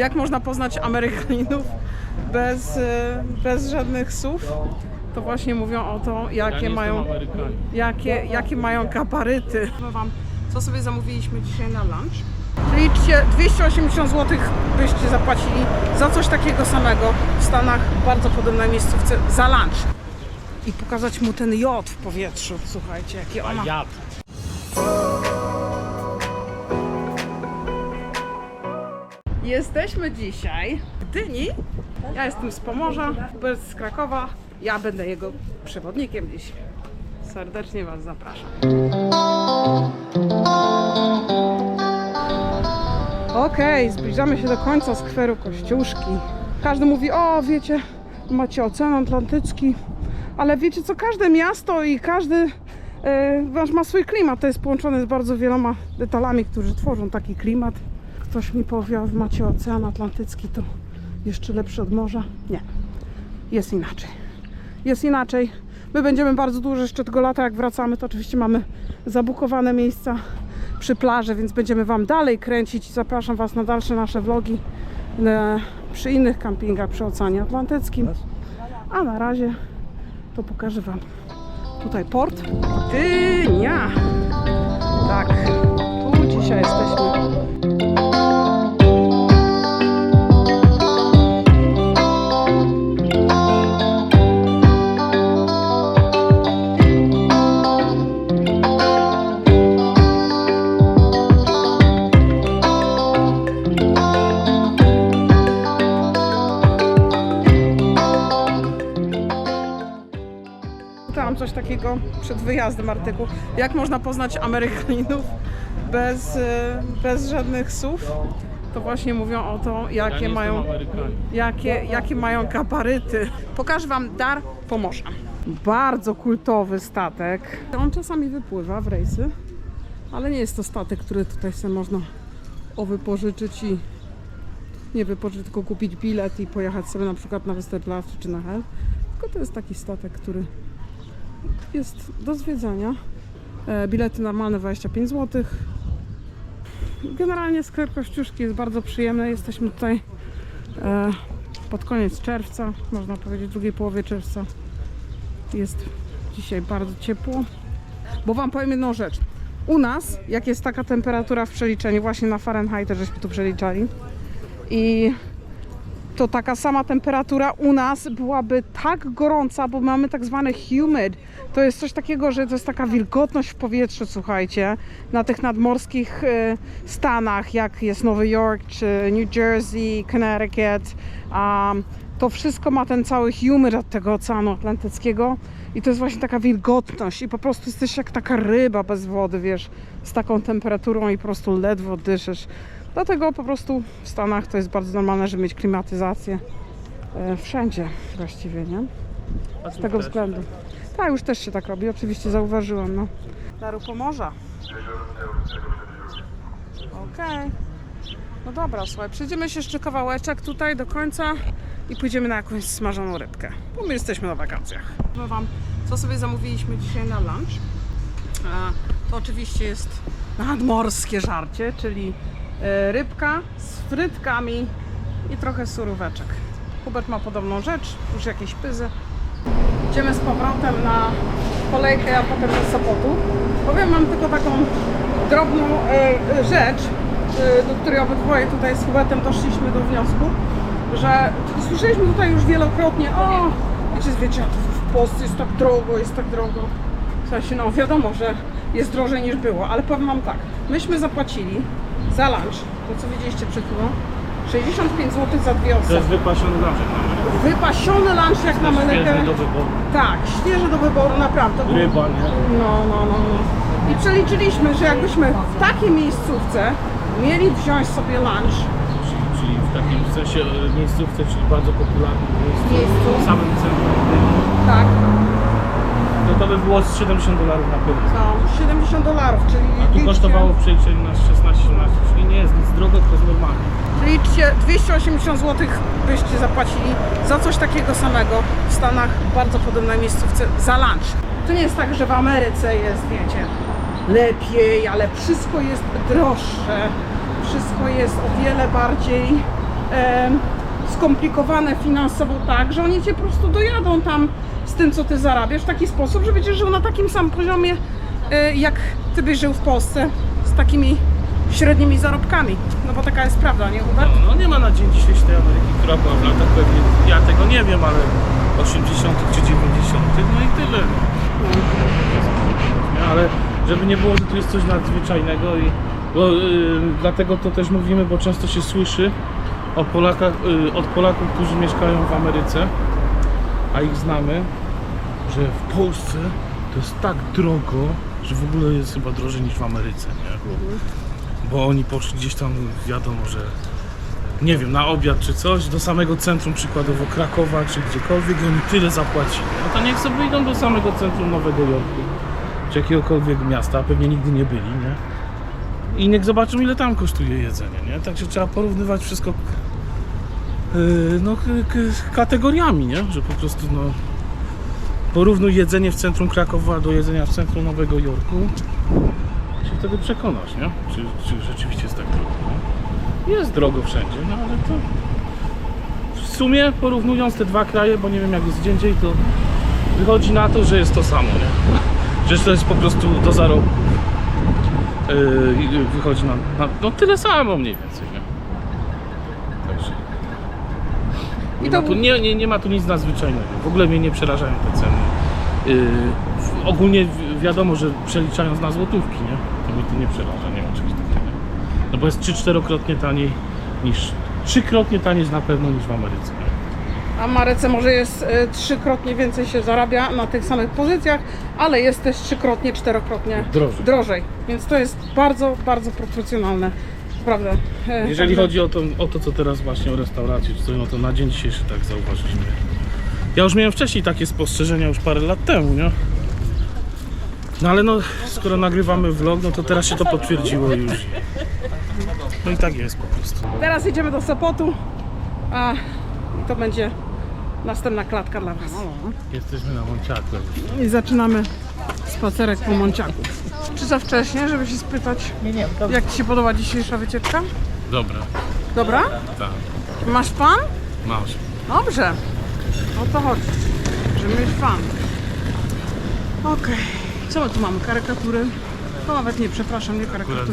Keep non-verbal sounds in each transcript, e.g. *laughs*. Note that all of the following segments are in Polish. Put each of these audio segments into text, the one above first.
Jak można poznać Amerykanów bez, e, bez żadnych słów? To właśnie mówią o to, jakie mają, jakie, jakie mają gabaryty. Powiem wam, co sobie zamówiliśmy dzisiaj na lunch. Liczcie, 280 zł byście zapłacili za coś takiego samego w Stanach, bardzo podobnej miejscówce, za lunch. I pokazać mu ten jod w powietrzu. Słuchajcie, jakie ona... Jesteśmy dzisiaj w Gdyni. Ja jestem z Pomorza, Hubert z Krakowa. Ja będę jego przewodnikiem dziś. Serdecznie Was zapraszam. Okej, zbliżamy się do końca skweru Kościuszki. Każdy mówi, o wiecie, macie Ocean Atlantycki, ale wiecie co, każde miasto i każdy wasz ma swój klimat. To jest połączone z bardzo wieloma detalami, którzy tworzą taki klimat. Ktoś mi powie, macie Ocean Atlantycki, to jeszcze lepszy od morza. Nie, jest inaczej. Jest inaczej. My będziemy bardzo dużo jeszcze tego lata, jak wracamy, to oczywiście mamy zabukowane miejsca przy plaży, więc będziemy Wam dalej kręcić. Zapraszam Was na dalsze nasze vlogi przy innych kampingach przy Oceanie Atlantyckim. A na razie to pokażę Wam tutaj port Gdynia. Tak, tu dzisiaj jesteśmy. Takiego przed wyjazdem artykuł. Jak można poznać Amerykanów bez, e, bez żadnych słów? To właśnie mówią o to, jakie mają, jakie, jakie mają gabaryty. Pokażę Wam dar Pomorza. Bardzo kultowy statek. On czasami wypływa w rejsy, ale nie jest to statek, który tutaj sobie można owypożyczyć i nie wypożyczyć, tylko kupić bilet i pojechać sobie na przykład na Wyspę Plasty czy na Hel. Tylko to jest taki statek, który jest do zwiedzania. E, Bilety normalne 25 zł. Generalnie sklep Kościuszki jest bardzo przyjemny. Jesteśmy tutaj e, pod koniec czerwca, można powiedzieć drugiej połowie czerwca. Jest dzisiaj bardzo ciepło. Bo Wam powiem jedną rzecz. U nas, jak jest taka temperatura w przeliczeniu, właśnie na Fahrenheit żeśmy tu przeliczali i to taka sama temperatura u nas byłaby tak gorąca, bo mamy tak zwany humid. To jest coś takiego, że to jest taka wilgotność w powietrzu, słuchajcie, na tych nadmorskich e, stanach, jak jest Nowy Jork, czy New Jersey, Connecticut. Um, to wszystko ma ten cały humid od tego Oceanu Atlantyckiego i to jest właśnie taka wilgotność i po prostu jesteś jak taka ryba bez wody, wiesz, z taką temperaturą i po prostu ledwo dyszysz. Dlatego po prostu w Stanach to jest bardzo normalne, żeby mieć klimatyzację e, wszędzie właściwie, nie? Z tego względu. Tak, już też się tak robi, oczywiście zauważyłam, no. Daru Pomorza. Okej. No dobra, słuchaj, przejdziemy się jeszcze kawałeczek tutaj do końca i pójdziemy na jakąś smażoną rybkę, bo my jesteśmy na wakacjach. Powiem Wam, co sobie zamówiliśmy dzisiaj na lunch. A, To oczywiście jest nadmorskie żarcie, czyli e, rybka z frytkami i trochę suróweczek. Hubert ma podobną rzecz, już jakieś pyzy. Idziemy z powrotem na kolejkę, a potem do Sopotu. Powiem, mam tylko taką drobną e, e, rzecz, e, do której obydwoje tutaj z Hubertem doszliśmy do wniosku, że słyszeliśmy tutaj już wielokrotnie, o, wiecie, wiecie, w Polsce jest tak drogo, jest tak drogo. Sensie, no wiadomo, że jest drożej niż było, ale powiem Wam tak, myśmy zapłacili za lunch, to co widzieliście przed chwilą, 65 zł za dwie To osoby. jest wypasiony lunch. Wypasiony lunch jak na Amerykę. Świeży do wyboru. Tak, świeży do wyboru, naprawdę. Ryba, nie? No, no, no, no. I przeliczyliśmy, że jakbyśmy w takiej miejscówce mieli wziąć sobie lunch, Czyli, czyli w takim sensie e, miejscówce, czyli bardzo popularnym miejscu, Miejscu. w samym centrum Gdyni, tak, to by było z 70 dolarów na pewno. no, 70 dolarów, czyli A tu liczcie- kosztowało przeliczeniu na 16-17, czyli nie jest nic drogo, tylko jest normalnie. Liczcie, 280 zł byście zapłacili za coś takiego samego w Stanach, w bardzo podobnej miejscówce, za lunch. To nie jest tak, że w Ameryce jest, wiecie, lepiej, ale wszystko jest droższe, wszystko jest o wiele bardziej skomplikowane finansowo tak, że oni cię po prostu dojadą tam tym, co ty zarabiasz w taki sposób, że będziesz żył na takim samym poziomie, e, jak ty byś żył w Polsce z takimi średnimi zarobkami. No bo taka jest prawda, nie Hubert? No, no nie ma na dzień dzisiejszy tej Ameryki, która była w latach pewnie, ja tego nie wiem, ale 80 czy 90 no i tyle. Nie, Ale żeby nie było, że tu jest coś nadzwyczajnego i bo, y, dlatego to też mówimy, bo często się słyszy o Polakach, y, od Polaków, którzy mieszkają w Ameryce, a ich znamy, że w Polsce to jest tak drogo, że w ogóle jest chyba drożej niż w Ameryce, nie? Bo oni poszli gdzieś tam, wiadomo, że nie wiem, na obiad czy coś, do samego centrum przykładowo Krakowa czy gdziekolwiek i oni tyle zapłacili. No to niech sobie idą do samego centrum Nowego Jorku czy jakiegokolwiek miasta, pewnie nigdy nie byli, nie? I niech zobaczą ile tam kosztuje jedzenie, nie? Także trzeba porównywać wszystko yy, no, kategoriami, nie? Że po prostu no porównuj jedzenie w centrum Krakowa do jedzenia w centrum Nowego Jorku się wtedy przekonasz, nie? Czy, czy rzeczywiście jest tak drogo, nie? Jest drogo wszędzie, no ale to w sumie porównując te dwa kraje, bo nie wiem jak jest gdzie indziej, to wychodzi na to, że jest to samo, nie? *laughs* Że to jest po prostu do zarobku. Yy, wychodzi na, na no tyle samo mniej więcej, nie? Także. I Nie, ma tu, nie, nie, nie ma tu nic nadzwyczajnego. W ogóle mnie nie przerażają te ceny. Yy, ogólnie wi- wiadomo, że przeliczając na złotówki, nie? To mnie to nie przeraża, nie ma czegoś takiego. No bo jest 3-4krotnie taniej niż. Trzykrotnie taniej jest na pewno niż w Ameryce. A w Ameryce może jest e, trzykrotnie więcej się zarabia na tych samych pozycjach, ale jest też trzykrotnie, czterokrotnie Drożej. drożej. Więc to jest bardzo, bardzo proporcjonalne. Prawda? E, Jeżeli także- chodzi o to, o to, co teraz właśnie o czy coś, no to na dzień dzisiejszy tak zauważyliśmy. Ja już miałem wcześniej takie spostrzeżenia już parę lat temu, nie? No ale no, skoro nagrywamy vlog, no to teraz się to potwierdziło już. No i tak jest po prostu. Teraz idziemy do Sopotu, a to będzie następna klatka dla Was. Jesteśmy na Monciaku. I zaczynamy spacerek po Monciaku. Czy za wcześnie, żeby się spytać, Nie, nie, jak Ci się podoba dzisiejsza wycieczka? Dobra, Dobra? tak, Masz fan? masz. Dobrze. O to chodzi. Żeby mieć fan. Okej. Co my tu mamy? Karykatury? To nawet nie, przepraszam, nie karykatury.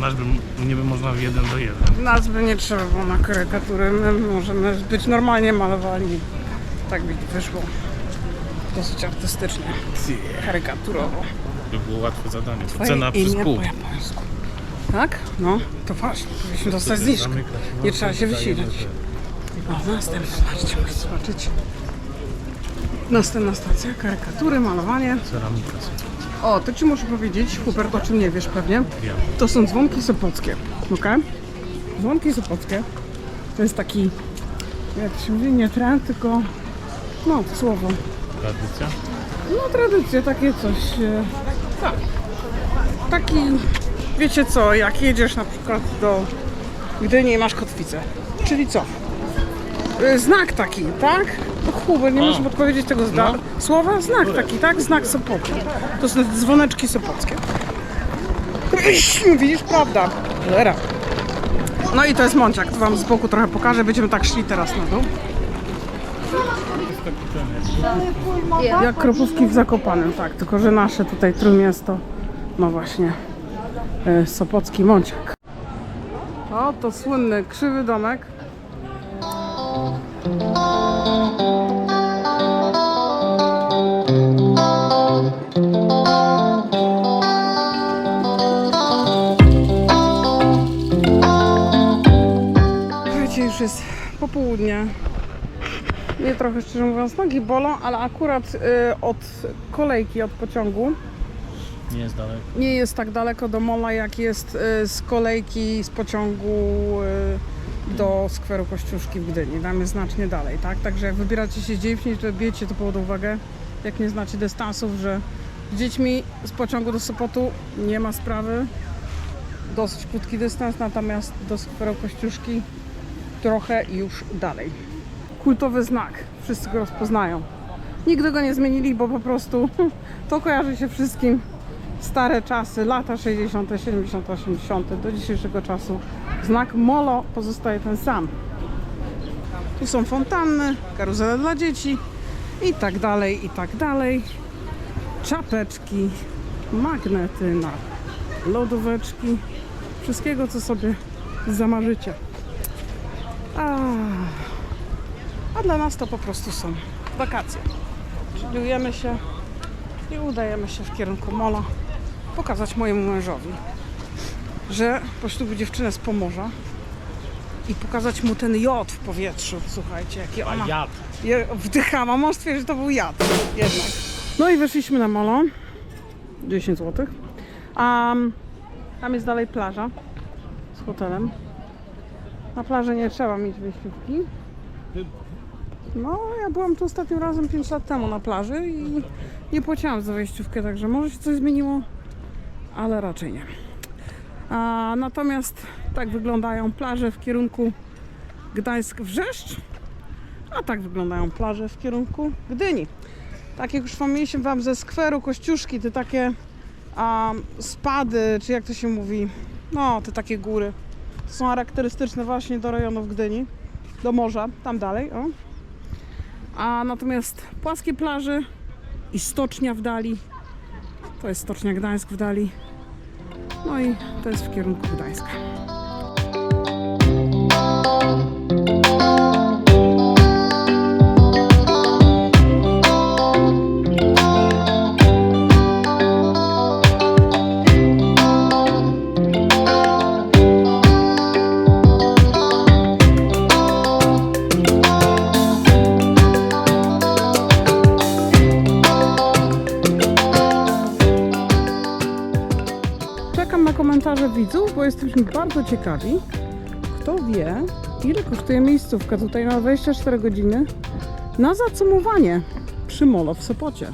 nazwy niby można w jeden do jeden. Nazwy nie trzeba było na karykatury. My możemy być normalnie malowani. Tak by wyszło. Dosyć artystycznie. Karykaturowo. By było łatwe zadanie. To cena przez pół. po japońsku. Tak? No, to właśnie. Powinniśmy dostać zniżkę. Nie trzeba się to wysilać. O, następna, zobaczcie, możecie zobaczyć. Następna stacja, karykatury, malowanie. Ceramika. O, to Ci muszę powiedzieć, Hubert, o czym nie wiesz pewnie. Wiem. To są dzwonki sopockie, ok? Dzwonki sopockie to jest taki, jak się mówi, nie trend, tylko, no, słowo. Tradycja? No, tradycja, takie coś, e, tak. Taki, wiecie co, jak jedziesz na przykład do Gdyni i masz kotwicę, czyli co? E, Znak taki, tak? To Hubert, nie możesz odpowiedzieć tego zda- No. słowa? Znak taki, tak? Znak Sopotu. To są dzwoneczki sopockie. Widzisz, prawda? Cholera. No i to jest Mąciak, to wam z boku trochę pokażę. Będziemy tak szli teraz na dół. Jak kropówki w Zakopanem, tak, tylko że nasze tutaj Trójmiasto, no właśnie, e, Sopocki Mąciak. O, to słynny krzywy domek. Słuchajcie, już jest popołudnie. Mnie trochę szczerze mówiąc nogi bolą, ale akurat y, od kolejki, od pociągu Nie jest daleko. nie jest tak daleko do mola, jak jest y, z kolejki, z pociągu y, do skweru Kościuszki w Gdyni. Tam jest znacznie dalej, tak? Także jak wybieracie się z dziećmi, to bijecie to pod uwagę, jak nie znacie dystansów, że z dziećmi z pociągu do Sopotu nie ma sprawy. Dosyć krótki dystans, natomiast do skweru Kościuszki trochę już dalej. Kultowy znak, wszyscy go rozpoznają. Nigdy go nie zmienili, bo po prostu *laughs* to kojarzy się wszystkim stare czasy, lata 60., 70., 80. do dzisiejszego czasu. Znak MOLO pozostaje ten sam. Tu są fontanny, karuzele dla dzieci i tak dalej, i tak dalej. Czapeczki, magnety na lodóweczki, wszystkiego co sobie zamarzycie. A, a dla nas to po prostu są wakacje. Szykujemy się i udajemy się w kierunku mola pokazać mojemu mężowi, że poślubił dziewczynę z Pomorza i pokazać mu ten jod w powietrzu. Słuchajcie, jakie ona jad. je, wdychama. Mąż twierdzi, że to był jad jednak. No i weszliśmy na molo. 10 zł. A tam jest dalej plaża z hotelem. Na plaży nie trzeba mieć wejściówki. No, ja byłam tu ostatnim razem 5 lat temu na plaży i nie płaciłam za wejściówkę, także może się coś zmieniło, ale raczej nie. A, natomiast tak wyglądają plaże w kierunku Gdańsk-Wrzeszcz, a tak wyglądają plaże w kierunku Gdyni. Tak jak już wspomnieliśmy Wam ze skweru Kościuszki, te takie a, spady, czy jak to się mówi, no te takie góry, to są charakterystyczne właśnie do rejonów Gdyni, do morza, tam dalej, o. A natomiast płaskie plaże i stocznia w dali, to jest stocznia Gdańsk w dali, no i to jest w kierunku Gdańska. Bardzo ciekawi, kto wie, ile kosztuje miejscówka tutaj na 24 godziny na zacumowanie przy molo w Sopocie.